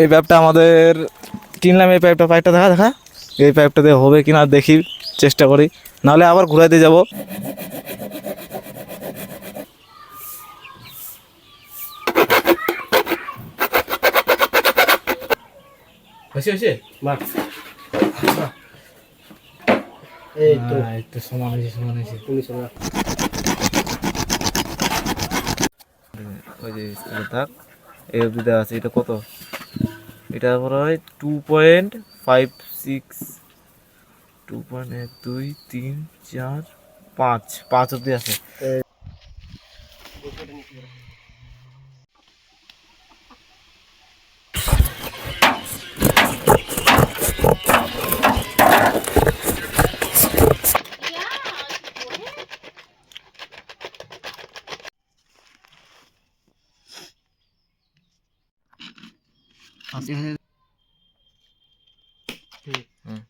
এই পাইপটা আমাদের কিনলাম এই পাইপটা পাইপটা দেখা দেখা। এই পাইপটা দিয়ে হবে কিনা দেখি চেষ্টা করি। নাহলে আবার ঘুরাইতে যাব। এই তো। সমান হয়েছে সমান হয়েছে। তুমি শোনা ওই যে থাক এই অবধি দেওয়া আছে এটা কত? এটা মনে হয় two point five six two point এক দুই তিন চার পাঁচ পাঁচ অব্দি আছে। 啊，对，嗯。